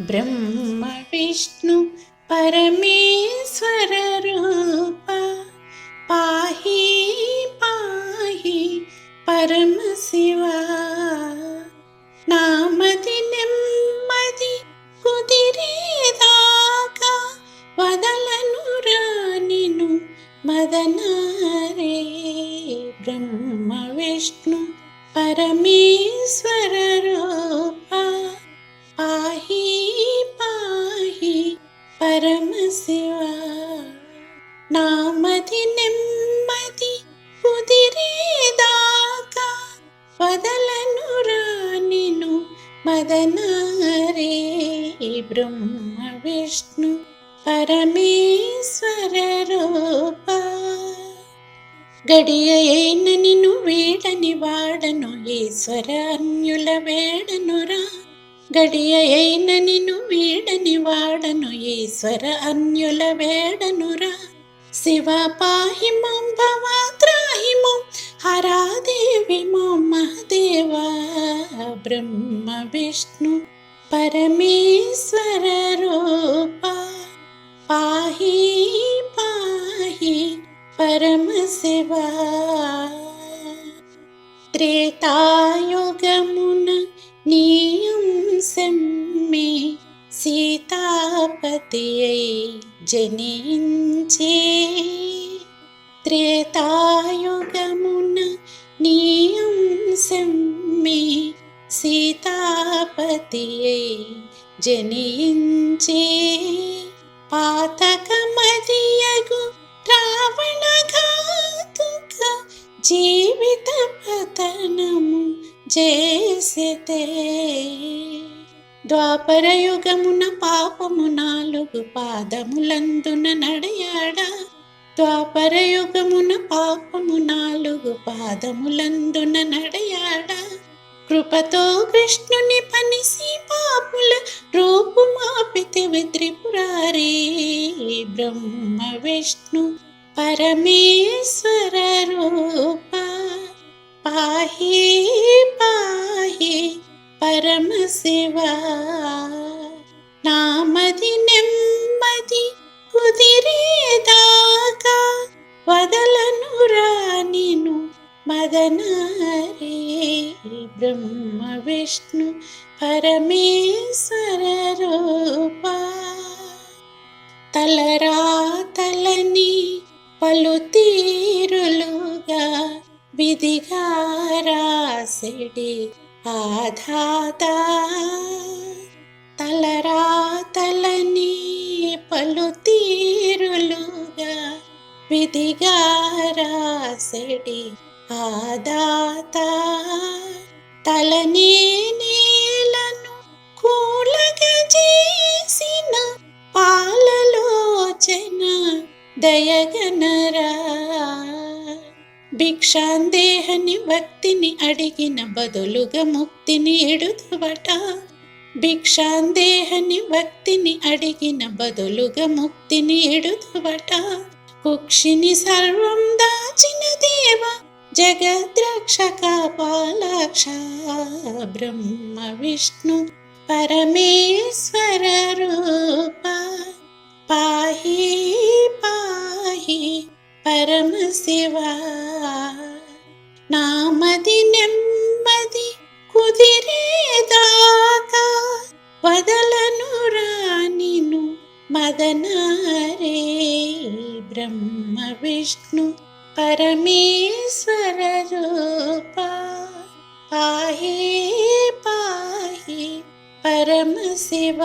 బ్రహ్మ విష్ణు పరమేశ్వర రూప పాహి పాహి పరమ శివ. నామది నెమ్మది కుదిరేదాకా వదలను రానిను మదనారే. బ్రహ్మ విష్ణు పరమేశ్వర పరమ శివ నామది నెమ్మది కుదిరేదాకా వదలను రానిను మదనారే బ్రహ్మ విష్ణు పరమేశ్వర రూప. గడియైన నిన్ను వీడని వాడను ఈశ్వర అన్యుల వేడనురా గడియైన నిన్ను వీడని వాడను ఈశ్వర అన్యుల వేడనురా శివ పాహి మాం భవాత్రాహి మాం హరాదేవి మాం మహదేవ బ్రహ్మ విష్ణు పరమేశ్వర రూప పాహి పాహి పరమ శివ త్రేతాయుగమున జనించి త్రేతాయుగమున నీయంశమ్మి సీతాపతి జనించి పాతకమదియగు రావణఘాతుక జీవిత పతనము చేసితే. ద్వాపరయుగమున పాపమున నాలుగు పాదములందున నడయాడా. ద్వాపరయుగమున పాపము నాలుగు పాదములందున నడయాడా. కృపతో కృష్ణుని పనిసి పాపుల రూపు మాపితివి త్రిపురారి బ్రహ్మ విష్ణు పరమేశ్వర రూప. పాహి పాహి పరమ శివ నామది నెమ్మది కుదిరేదాకా వదలను రానిను మదనారే బ్రహ్మ విష్ణు పరమేశ్వర రూప. తలరా తలని పలు తీరులుగా విధిగా రాసిడి ఆధాత. తలరా తలని పలు తీరులుగా విధిగా రాసెడి ఆదాత తలనే నేలను కూలగా చేసిన పాలలోచన దయగనరా. భిక్షాందేహని భక్తిని అడిగిన బదులుగా ముక్తిని ఎడుతువట భిక్షాందేహని భక్తిని అడిగిన బదులుగా ముక్తిని ఎడుతువట కుక్షిని సర్వం దాచిన దేవ జగద్రక్షక పాలక్ష బ్రహ్మ విష్ణు పరమేశ్వర రూప. పాహి పాహి పరమ శివ నామది మదనారే బ్రహ్మ విష్ణు పరమేశ్వర రూప పాహి పాహి పరమ శివ